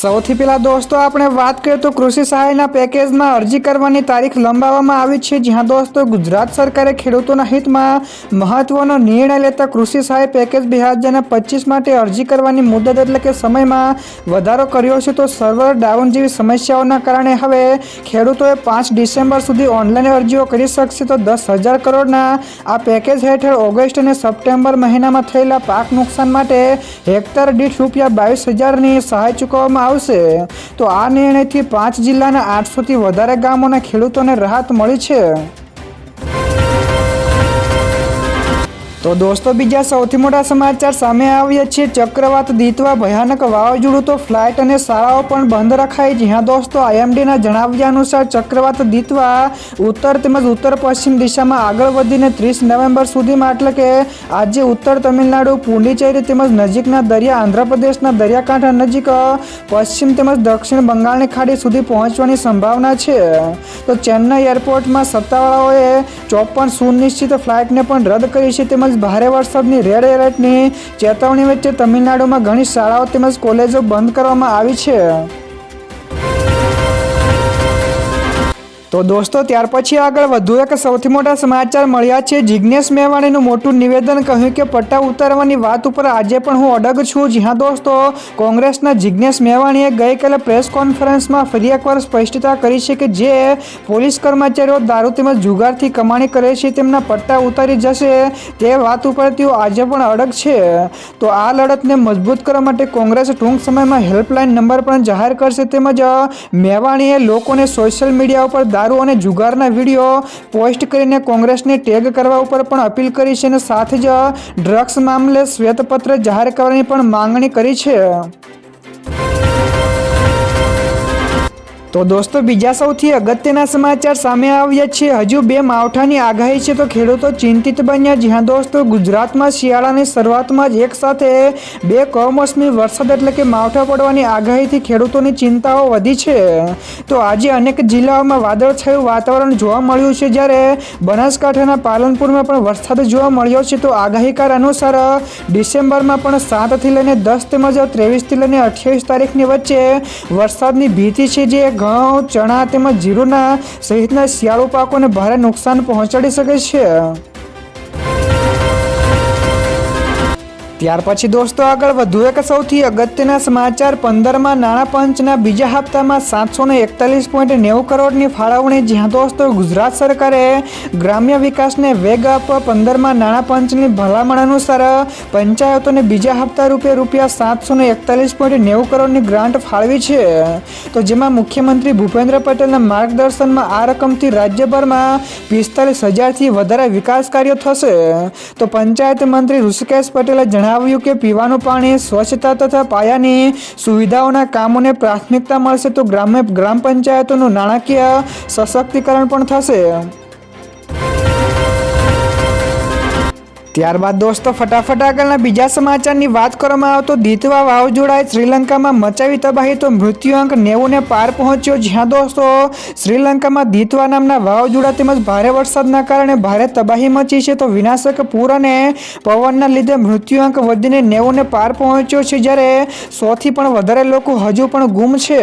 સૌથી પહેલાં દોસ્તો, આપણે વાત કરીએ તો કૃષિ સહાયના પેકેજમાં અરજી કરવાની તારીખ લંબાવવામાં આવી છે. જ્યાં દોસ્તો, ગુજરાત સરકારે ખેડૂતોના હિતમાં મહત્વનો નિર્ણય લેતા કૃષિ સહાય પેકેજ બે હજાર પચીસ માટે અરજી કરવાની મુદત એટલે કે સમયમાં વધારો કર્યો છે. તો સર્વર ડાઉન જેવી સમસ્યાઓના કારણે હવે ખેડૂતોએ પાંચ ડિસેમ્બર સુધી ઓનલાઈન અરજીઓ કરી શકશે. તો દસ હજાર કરોડના આ પેકેજ હેઠળ ઓગસ્ટ અને સપ્ટેમ્બર મહિનામાં થયેલા પાક નુકસાન માટે હેક્ટર દીઠ રૂપિયા બાવીસ હજારની સહાય ચૂકવવામાં આવશે તો આ નિર્ણયથી પાંચ જિલ્લાના આઠસોથી વધારે ગામોના ખેડૂતોને રાહત મળી છે. તો દોસ્તો, બીજા સૌથી મોટા સમાચાર સામે આવ્યા છે. ચક્રવાત દીતવા ભયાનક વાવાઝોડું તો ફ્લાઇટ અને શાળાઓ પણ બંધ રખાઈ જ્યાં દોસ્તો, આઈએમડીના જણાવ્યા અનુસાર ચક્રવાત દીતવા ઉત્તર તેમજ ઉત્તર પશ્ચિમ દિશામાં આગળ વધીને ત્રીસ નવેમ્બર સુધીમાં એટલે કે આજે ઉત્તર તમિલનાડુ, પુંડિચેરી તેમજ નજીકના દરિયા, આંધ્રપ્રદેશના દરિયાકાંઠા નજીક, પશ્ચિમ તેમજ દક્ષિણ બંગાળની ખાડી સુધી પહોંચવાની સંભાવના છે. તો ચેન્નઈ એરપોર્ટમાં સત્તાવાળાઓએ ચોપન સુનિશ્ચિત ફ્લાઇટને પણ રદ કરી છે. તેમજ ભારે વરસાદની રેડ એલર્ટની ચેતવણી વચ્ચે તમિલનાડુમાં ઘણી શાળાઓ તેમજ કોલેજો બંધ કરવામાં આવી છે. તો દોસ્તો, ત્યાર પછી આગળ વધુ એક સૌથી મોટા સમાચાર મળ્યા છે. જિજ્ઞેશ મેવાણીનું મોટું નિવેદન કહ્યું કે, પટ્ટા ઉતારવાની વાત ઉપર આજે પણ હું અડગ છું. જ્યાં દોસ્તો, કોંગ્રેસના જિજ્ઞેશ મેવાણીએ ગઈકાલે પ્રેસ કોન્ફરન્સમાં ફરી એકવાર સ્પષ્ટતા કરી છે કે, જે પોલીસ કર્મચારીઓ દારૂ તેમજ જુગારથી કમાણી કરે છે, તેમના પટ્ટા ઉતારી જશે, તે વાત ઉપર તેઓ આજે પણ અડગ છે. તો આ લડતને મજબૂત કરવા માટે કોંગ્રેસ ટૂંક સમયમાં હેલ્પલાઇન નંબર પણ જાહેર કરશે. તેમજ મેવાણીએ લોકોને સોશિયલ મીડિયા ઉપર દારૂ અને જુગારના વીડિયો પોસ્ટ કરીને કોંગ્રેસને ટેગ કરવા ઉપર પણ અપીલ કરી છે અને સાથે જ ડ્રગ્સ મામલે શ્વેતપત્ર જાહેર કરવાની પણ માંગણી કરી છે. તો દોસ્તો, બીજા સૌથી અગત્યના સમાચાર સામે આવ્યા છે. હજુ બે માવઠાની આગાહી છે તો ખેડૂતો ચિંતિત બન્યા. જ્યાં દોસ્તો, ગુજરાતમાં શિયાળાની શરૂઆતમાં જ એક સાથે બે કમોસમી વરસાદ એટલે કે માવઠા પડવાની આગાહીથી ખેડૂતોની ચિંતાઓ વધી છે. તો આજે અનેક જિલ્લાઓમાં વાદળછાયું વાતાવરણ જોવા મળ્યું છે. જ્યારે બનાસકાંઠાના પાલનપુરમાં પણ વરસાદ જોવા મળ્યો છે. તો આગાહીકાર અનુસાર ડિસેમ્બરમાં પણ સાતથી લઈને દસ તેમજ ત્રેવીસથી લઈને અઠ્યાવીસ તારીખની વચ્ચે વરસાદની ભીતિ છે જે ઘઉં ચણા તેમજ જીરુના સહિતના શિયાળુ પાકોને ભારે નુકસાન પહોંચાડી શકે છે. ત્યાર પછી દોસ્તો આગળ વધુ એક સૌથી અગત્યના સમાચાર. પંદરમાં નાણાં પંચના બીજા હપ્તામાં સાતસો ને એકતાલીસ પોઈન્ટ નેવું કરોડની ફાળવણી, જ્યાં દોસ્તો ગુજરાત સરકારે ગ્રામ્ય વિકાસને વેગ આપવા પંદરમાં નાણાં પંચની ભલામણ અનુસાર પંચાયતોને બીજા હપ્તા રૂપે રૂપિયા સાતસો ને એકતાલીસ પોઈન્ટ નેવું કરોડની ગ્રાન્ટ ફાળવી છે. તો જેમાં મુખ્યમંત્રી ભૂપેન્દ્ર પટેલના માર્ગદર્શનમાં આ રકમથી રાજ્યભરમાં પિસ્તાલીસ હજારથી વધારે વિકાસ કાર્યો થશે. તો પંચાયત મંત્રી ઋષિકેશ પટેલે જણાવ્યું જણાવ્યું કે પીવાનું પાણી સ્વચ્છતા તથા પાયાની સુવિધાઓના કામોને પ્રાથમિકતા મળશે તો ગ્રામ્ય ગ્રામ પંચાયતોનું નાણાકીય સશક્તિકરણ પણ થશે. ત્યારબાદ દોસ્તો, ફટાફટ આગળના બીજા સમાચારની વાત કરવામાં આવે તો દીતવા વાવાઝોડાએ શ્રીલંકામાં મચાવી તબાહી તો મૃત્યુઆંક નેવુંને પાર પહોંચ્યો. જ્યાં દોસ્તો, શ્રીલંકામાં દીતવા નામના વાવાઝોડા તેમજ ભારે વરસાદના કારણે ભારે તબાહી મચી છે તો વિનાશક પૂર અને પવનના લીધે મૃત્યુઆંક વધીને નેવુંને પાર પહોંચ્યો છે. જ્યારે સોથી પણ વધારે લોકો હજુ પણ ગુમ છે.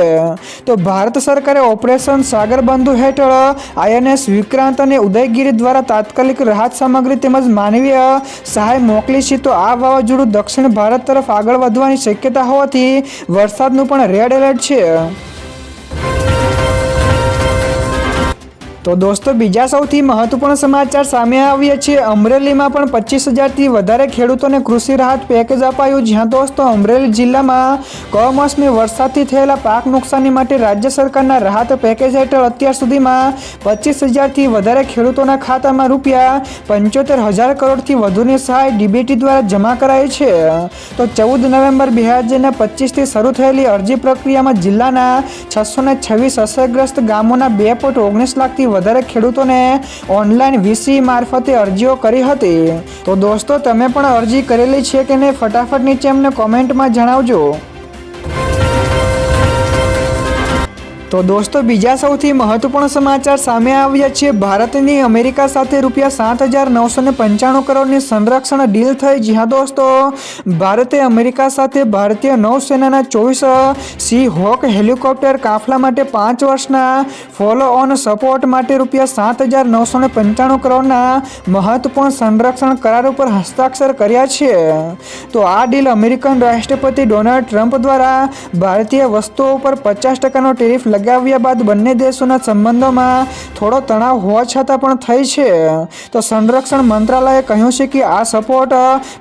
તો ભારત સરકારે ઓપરેશન સાગરબંધુ હેઠળ આઈએનએસ વિક્રાંત અને ઉદયગીરી દ્વારા તાત્કાલિક રાહત સામગ્રી તેમજ માનવીય સહાય મોકલી છે તો આ વાવાઝોડું દક્ષિણ ભારત તરફ આગળ વધવાની શક્યતા હોવાથી વરસાદનું પણ રેડ એલર્ટ છે. તો દોસ્તો, બીજા સૌથી મહત્વપૂર્ણ સમાચાર સામે આવ્યા છે. અમરેલીમાં પણ પચીસ હજારથી વધારે ખેડૂતોને કૃષિ રાહત પેકેજ અપાયું. જ્યાં દોસ્તો, અમરેલી જિલ્લામાં કમોસમી વરસાદથી થયેલા પાક નુકસાની માટે રાજ્ય સરકારના રાહત પેકેજ હેઠળ અત્યાર સુધીમાં પચીસ હજારથી વધારે ખેડૂતોના ખાતામાં રૂપિયા પંચોતેર હજાર કરોડથી વધુની સહાય ડીબીટી દ્વારા જમા કરાઈ છે. તો ચૌદ નવેમ્બર બે હજાર પચીસથી શરૂ થયેલી અરજી પ્રક્રિયામાં જિલ્લાના છસો ને છવ્વીસ અસરગ્રસ્ત ગામોના બે પોઈન્ટ ઓગણીસ લાખથી વધારે ખેડૂતોને ઓનલાઈન વીસી મારફતે અરજીઓ કરી હતી. તો દોસ્તો, તમે પણ અરજી કરેલી છે કે નહીં, ફટાફટ નીચે અમને કોમેન્ટમાં જણાવજો. તો દોસ્તો, બીજા સૌથી મહત્વપૂર્ણ સમાચાર સામે આવ્યા છે. ભારતની અમેરિકા સાથે રૂપિયા સાત હજાર નવસો ને પંચાણું કરોડની સંરક્ષણ ડીલ થઈ. જ્યાં દોસ્તો, ભારતે અમેરિકા સાથે ભારતીય નૌસેનાના ચોવીસ સી હોક હેલિકોપ્ટર કાફલા માટે પાંચ વર્ષના ફોલો ઓન સપોર્ટ માટે રૂપિયા સાત હજાર નવસો ને પંચાણું કરોડના મહત્વપૂર્ણ સંરક્ષણ કરાર ઉપર હસ્તાક્ષર કર્યા છે. તો આ ડીલ અમેરિકન રાષ્ટ્રપતિ ડોનાલ્ડ ટ્રમ્પ દ્વારા ભારતીય વસ્તુઓ ઉપર પચાસ ટકાનો ટેરિફ લગાવ્યા બાદ બંને દેશોના સંબંધોમાં થોડો તણાવ હોવા છતાં પણ થઈ છે. તો સંરક્ષણ મંત્રાલયે કહ્યું છે કે આ સપોર્ટ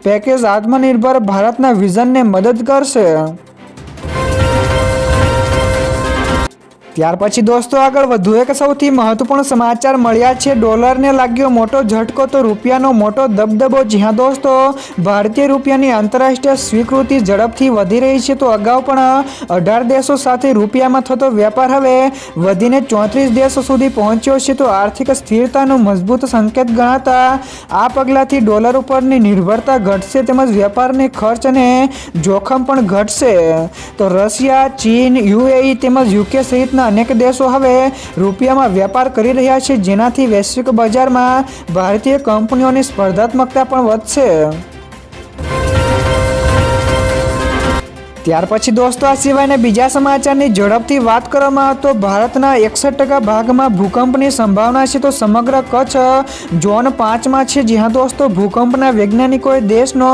પેકેજ આત્મનિર્ભર ભારતના વિઝનને મદદ કરશે. ત્યાર પછી દોસ્તો આગળ વધુ એક સૌથી મહત્વપૂર્ણ સમાચાર મળ્યા છે. ડોલરને લાગ્યો મોટો ઝટકો તો રૂપિયાનો મોટો દબદબો. જ્યાં દોસ્તો, ભારતીય રૂપિયાની આંતરરાષ્ટ્રીય સ્વીકૃતિ ઝડપથી વધી રહી છે તો અગાઉ પણ અઢાર દેશો સાથે રૂપિયામાં થતો વેપાર હવે વધીને ચોત્રીસ દેશો સુધી પહોંચ્યો છે તો આર્થિક સ્થિરતાનો મજબૂત સંકેત ગણાતા આ પગલાંથી ડોલર ઉપરની નિર્ભરતા ઘટશે તેમજ વેપારની ખર્ચ અને જોખમ પણ ઘટશે. તો રશિયા, ચીન, યુએઈ તેમજ યુકે સહિતના અનેક દેશો હવે રૂપિયામાં વેપાર કરી રહ્યા છે, જેનાથી વૈશ્વિક બજારમાં ભારતીય કંપનીઓની સ્પર્ધાત્મકતા પણ વધશે. ત્યાર પછી દોસ્તો, આ સિવાયના બીજા સમાચારની ઝડપથી વાત કરવામાં આવે તો ભારતના એકસઠ ટકા ભાગમાં ભૂકંપની સંભાવના છે તો સમગ્ર કચ્છ ઝોન પાંચમાં છે. જ્યાં દોસ્તો, ભૂકંપના વૈજ્ઞાનિકોએ દેશનો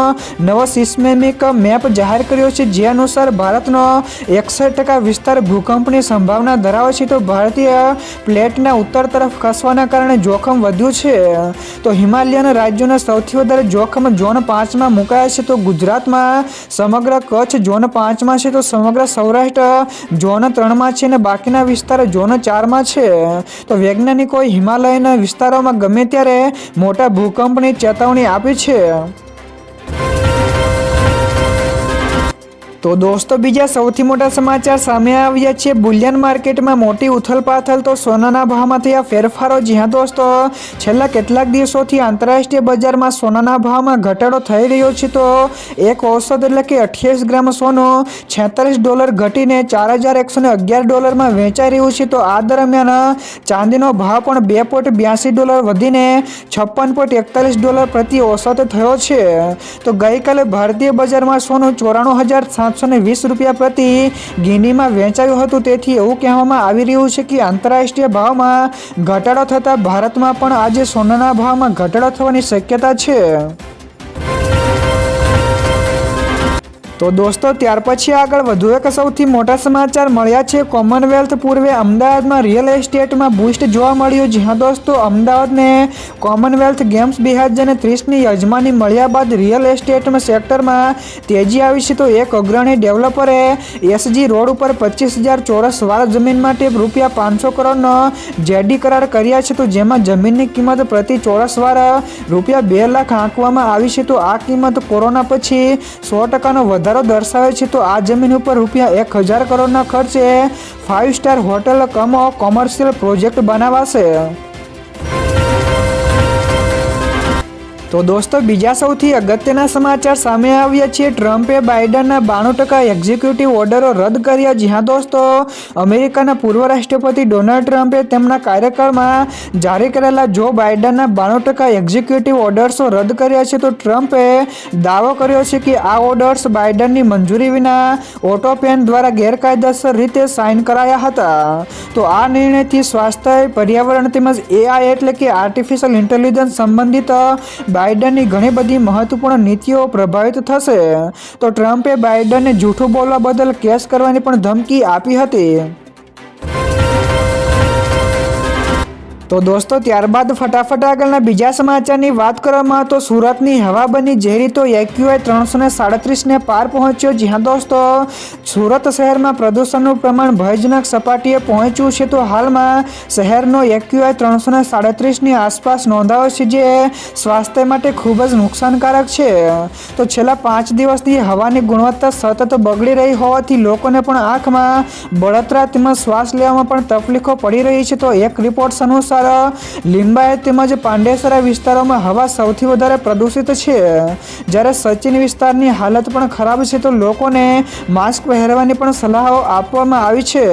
નવો સિસ્મેમિક મેપ જાહેર કર્યો છે. જે અનુસાર ભારતનો એકસઠ ટકા વિસ્તાર ભૂકંપની સંભાવના ધરાવે છે તો ભારતીય પ્લેટના ઉત્તર તરફ ખસવાના કારણે જોખમ વધ્યું છે. તો હિમાલયન રાજ્યોના સૌથી વધારે જોખમ ઝોન પાંચમાં મુકાયા છે. તો ગુજરાતમાં સમગ્ર કચ્છ ઝોન પાંચમાં છે તો સમગ્ર સૌરાષ્ટ્ર ઝોન ત્રણમાં છે અને બાકીના વિસ્તાર ઝોન ચારમાં છે. તો વૈજ્ઞાનિકોએ હિમાલયના વિસ્તારોમાં ગમે ત્યારે મોટા ભૂકંપની ચેતવણી આપી છે. તો દોસ્તો, બીજા સૌથી મોટા સમાચાર સામે આવ્યા છે. બુલિયન માર્કેટમાં મોટી ઉથલપાથલ તો સોનાના ભાવમાં થયા ફેરફારો. જ્યાં દોસ્તો, છેલ્લા કેટલાક દિવસોથી આંતરરાષ્ટ્રીય બજારમાં સોનાના ભાવમાં ઘટાડો થઈ રહ્યો છે, તો એક ઔષધ એટલે કે અઠ્યાવીસ ગ્રામ સોનું છેતાલીસ ડોલર ઘટીને ચાર હજાર એકસો અગિયાર ડોલરમાં વેચાઈ રહ્યું છે, તો આ દરમિયાન ચાંદીનો ભાવ પણ બે પોઈન્ટ બ્યાસી ડોલર વધીને છપ્પન પોઈન્ટ એકતાલીસ ડોલર પ્રતિ ઔષધ થયો છે. તો ગઈકાલે ભારતીય બજારમાં સોનું ચોરાણું હજાર ને વીસ રૂપિયા પ્રતિ ગિનીમાં વેચાયું હતું. તેથી એવું કહેવામાં આવી રહ્યું છે કે આંતરરાષ્ટ્રીય ભાવમાં ઘટાડો થતાં ભારતમાં પણ આજે સોનાના ભાવમાં ઘટાડો થવાની શક્યતા છે. તો દોસ્તો, ત્યાર પછી આગળ વધુ એક સૌથી મોટા સમાચાર મળ્યા છે. કોમનવેલ્થ પૂર્વે અમદાવાદમાં રિયલ એસ્ટેટમાં બુસ્ટ જોવા મળ્યું. જ્યાં દોસ્તો, અમદાવાદને કોમનવેલ્થ ગેમ્સ બે હજાર ત્રીસની યજમાની મળ્યા બાદ રિયલ એસ્ટેટમાં સેક્ટરમાં તેજી આવી છે. તો એક અગ્રણી ડેવલપરે એસજી રોડ ઉપર પચીસ હજાર ચોરસ વાળ જમીન માટે રૂપિયા પાંચસો કરોડનો જેડી કરાર કર્યા છે. તો જેમાં જમીનની કિંમત પ્રતિ ચોરસ વાર રૂપિયા બે લાખ આંકવામાં આવી છે. તો આ કિંમત કોરોના પછી સો ટકાનો વધારો દર્શાવે છે તો આ જમીન ઉપર રૂપિયા એક હજાર કરોડના ખર્ચે five star hotel cum commercial project બનાવાશે. તો દોસ્તો, બીજા સૌથી અગત્યના સમાચાર સામે આવ્યા છે. ટ્રમ્પે બાઇડનના બાણું ટકા એક્ઝિક્યુટિવ ઓર્ડરો રદ કર્યા. જ્યાં દોસ્તો, અમેરિકાના પૂર્વ રાષ્ટ્રપતિ ડોનાલ્ડ ટ્રમ્પે તેમના કાર્યકાળમાં જારી કરેલા જો બાઇડનના બાણું ટકા એક્ઝિક્યુટિવ ઓર્ડર્સો રદ કર્યા છે, તો ટ્રમ્પે દાવો કર્યો છે કે આ ઓર્ડર્સ બાઇડનની મંજૂરી વિના ઓટો પેન દ્વારા ગેરકાયદેસર રીતે સાઇન કરાયા હતા. તો આ નિર્ણયથી સ્વાસ્થ્ય, પર્યાવરણ તેમજ એઆઈ એટલે કે આર્ટિફિશિયલ ઇન્ટેલિજન્સ સંબંધિત બાઇડનની ઘણી બધી મહત્વપૂર્ણ નીતિઓ પ્રભાવિત થશે. તો ટ્રમ્પે બાઇડનને જૂઠું બોલવા બદલ કેસ કરવાની પણ ધમકી આપી હતી. તો દોસ્તો, ત્યારબાદ ફટાફટ આગળના બીજા સમાચારની વાત કરવામાં તો સુરતની હવા બની ઝેરી તો એક્યુઆઈ ત્રણસો ને સાડત્રીસને પાર પહોંચ્યો. જ્યાં દોસ્તો, સુરત શહેરમાં પ્રદૂષણનું પ્રમાણ ભયજનક સપાટીએ પહોંચ્યું છે. તો હાલમાં શહેરનો એક્યુઆઈ ત્રણસો ને સાડત્રીસની આસપાસ નોંધાયો છે, જે સ્વાસ્થ્ય માટે ખૂબ જ નુકસાનકારક છે. તો છેલ્લા પાંચ દિવસથી હવાની ગુણવત્તા સતત બગડી રહી હોવાથી લોકોને પણ આંખમાં બળતરા તેમજ શ્વાસ લેવામાં પણ તકલીફો પડી રહી છે. તો એક રિપોર્ટ્સ અનુસાર વિસ્તાર, લિંબાયત તેમજ પાંડેસરા વિસ્તારોમાં હવા સૌથી વધારે પ્રદૂષિત છે. જ્યારે સચિન વિસ્તારની હાલત પણ ખરાબ છે, તો લોકોને માસ્ક પહેરવાની પણ સલાહો આપવામાં આવી છે.